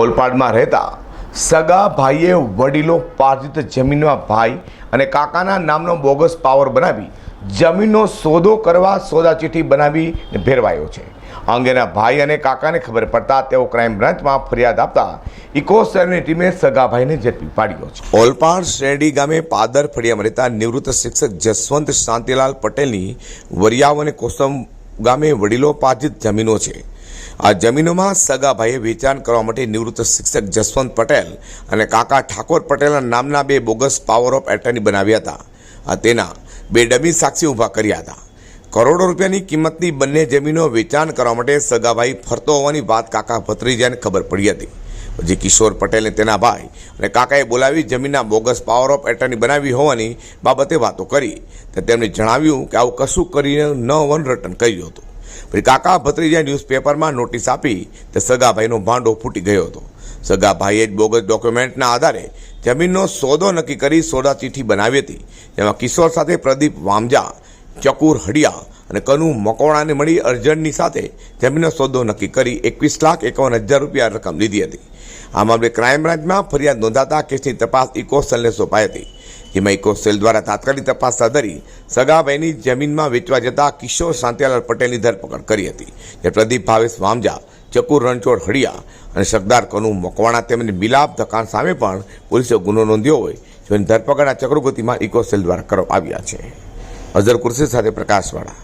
ઓલપાડમાં રહેતા સગા ભાઈએ વડીલો પાર્જિત જમીનમાં ભાઈ અને કાકાના નામનો બોગસ પાવર બનાવી જમીનનો સોદો કરવા સોદા ચીઠ્ઠી બનાવી ભેરવાયો છે. અંગેના ભાઈ અને કાકાને ખબર પડતા તેઓ ક્રાઇમ બ્રાન્ચમાં ફરિયાદ આપતા ઇકો સેલની ટીમે સગાભાઈને ઝડપી પાડ્યો છે. ઓલપાડ શેરડી ગામે પાદર ફળિયામાં રહેતા નિવૃત્ત શિક્ષક જસવંત શાંતિલાલ પટેલની વરિયાવ અને કોસમ ગામે વડીલો પાર્જિત જમીનો છે. આ જમીનોમાં સગાભાઈએ વેચાણ કરવા માટે નિવૃત્ત શિક્ષક જસવંત પટેલ અને કાકા ઠાકોર પટેલના નામના બે બોગસ પાવર ઓફ એટર્ની બનાવ્યા હતા. આ તેના બે ડમી સાક્ષી ઊભા કર્યા હતા. કરોડો રૂપિયાની કિંમતની બંને જમીનો વેચાણ કરવા માટે સગાભાઈ ફરતો હોવાની વાત કાકા ભત્રીજાને ખબર પડી હતી. પછી કિશોર પટેલને તેના ભાઈ અને કાકાએ બોલાવી જમીનના બોગસ પાવર ઓફ એટર્ની બનાવી હોવાની બાબતે વાતો કરી. તો તેમણે જણાવ્યું કે આવું કશું કરીને ન વન રટન કર્યું હતું. પછી કાકા ભત્રીજાએ ન્યૂઝપેપરમાં નોટિસ આપી તે સગાભાઈનો ભાંડો ફૂટી ગયો હતો. સગાભાઈએ જ બોગસ ડોક્યુમેન્ટના આધારે જમીનનો સોદો નક્કી કરી સોદા ચીઠી બનાવી હતી. જેમાં કિશોર સાથે પ્રદીપ વામજા, ચકુર હડિયા અને કનુ મકોણાને મળી અર્જનની સાથે જમીનનો સોદો નક્કી કરી એકવીસ લાખ એકાવન હજાર રૂપિયા રકમ લીધી હતી. આ મામલે ક્રાઇમ બ્રાન્ચમાં ફરિયાદ નોંધાતા કેસની તપાસ ઇકો સોંપાઈ હતી. જેમાં ઇકો દ્વારા તાત્કાલિક તપાસ હાથ ધરી સગાભાઈની જમીનમાં વેચવા જતા કિશોર શાંતિલાલ પટેલની ધરપકડ કરી હતી. જે પ્રદીપ ભાવેશ વામજા, ચકુર રણછોડ હળિયા અને સરદાર કનુ મકવાણા તેમજ મિલાપ ધકાન સામે પણ પોલીસે ગુનો નોંધ્યો હોય, જેની ધરપકડ આ ચક્રગતિમાં ઇકોસેલ દ્વારા કરવામાં આવ્યા છે. અઝર કુર્સી સાથે પ્રકાશવાળા.